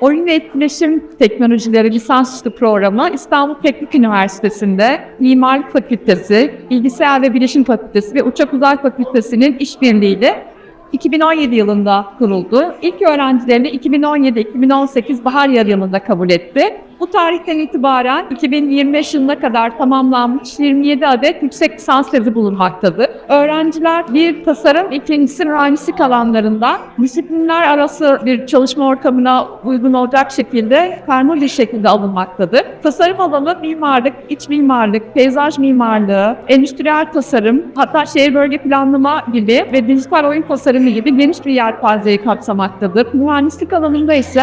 Oyun ve Etkileşim Teknolojileri lisansüstü programı İstanbul Teknik Üniversitesi'nde Mimarlık Fakültesi, Bilgisayar ve Bilişim Fakültesi ve Uçak Uzay Fakültesi'nin işbirliğiyle 2017 yılında kuruldu. İlk öğrencilerini 2017-2018 bahar yarı yılında kabul etti. Bu tarihten itibaren 2025 yılına kadar tamamlanmış 27 adet yüksek lisans tezi bulunmaktadır. Öğrenciler bir tasarım, ikincisi mühendislik alanlarında disiplinler arası bir çalışma ortamına uygun olacak şekilde karma bir şekilde alınmaktadır. Tasarım alanı mimarlık, iç mimarlık, peyzaj mimarlığı, endüstriyel tasarım, hatta şehir bölge planlama gibi ve dijital oyun tasarımı gibi geniş bir yelpazeyi kapsamaktadır. Mühendislik alanında ise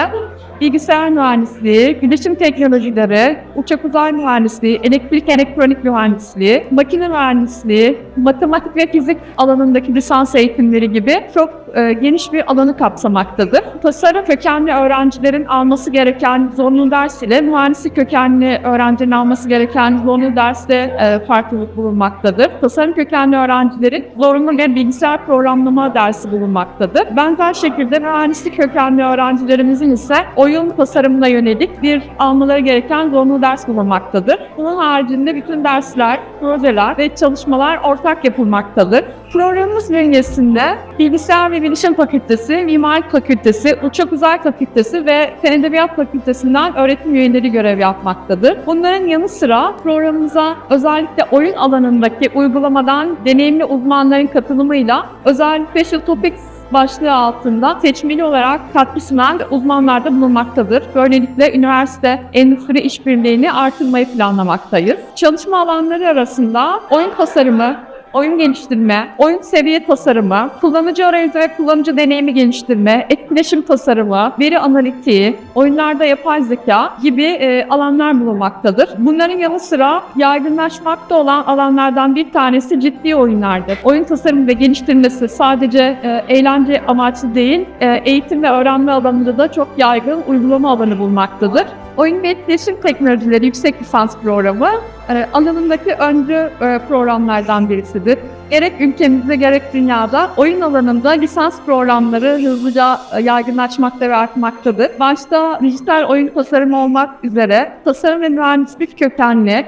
bilgisayar mühendisliği, bilişim teknolojileri, uçak uzay mühendisliği, elektrik elektronik mühendisliği, makine mühendisliği, matematik ve fizik alanındaki lisans eğitimleri gibi çok e, geniş bir alanı kapsamaktadır. Tasarım kökenli öğrencilerin alması gereken zorunlu ders ile mühendislik kökenli öğrencilerin alması gereken zorunlu derste e, farklılık bulunmaktadır. Tasarım kökenli öğrencilerin zorunlu bir bilgisayar programlama dersi bulunmaktadır. Benzer şekilde mühendislik kökenli öğrencilerimizin ise oyun tasarımına yönelik bir almaları gereken zorunlu ders bulunmaktadır. Bunun haricinde bütün dersler, projeler ve çalışmalar ortak yapılmaktadır. Programımız bünyesinde Bilgisayar ve Bilişim Fakültesi, Mimarlık Fakültesi, Uçak Uzay Fakültesi ve Fen Edebiyat Fakültesinden öğretim üyeleri görev yapmaktadır. Bunların yanı sıra programımıza özellikle oyun alanındaki uygulamadan deneyimli uzmanların katılımıyla özel Special Topics başlığı altında seçmeli olarak katkı sunan uzmanlar da bulunmaktadır. Böylelikle üniversite endüstri işbirliğini artırmayı planlamaktayız. Çalışma alanları arasında oyun tasarımı, oyun geliştirme, oyun seviye tasarımı, kullanıcı arayüzü ve kullanıcı deneyimi geliştirme, etkileşim tasarımı, veri analitiği, oyunlarda yapay zeka gibi e, alanlar bulunmaktadır. Bunların yanı sıra yaygınlaşmakta olan alanlardan bir tanesi ciddi oyunlardır. Oyun tasarımı ve geliştirmesi sadece e, eğlence amaçlı değil, e, eğitim ve öğrenme alanında da çok yaygın uygulama alanı bulunmaktadır. Oyun ve etkileşim teknolojileri yüksek lisans programı e, alanındaki öncü e, programlardan birisidir. Gerek ülkemizde gerek dünyada oyun alanında lisans programları hızlıca e, yaygınlaşmakta ve artmaktadır. Başta dijital oyun tasarımı olmak üzere tasarım ve mühendislik kökenli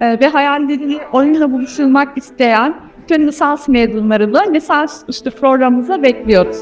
e, ve hayallerini oyunla buluşturmak isteyen tüm lisans mezunlarını lisans üstü programımıza bekliyoruz.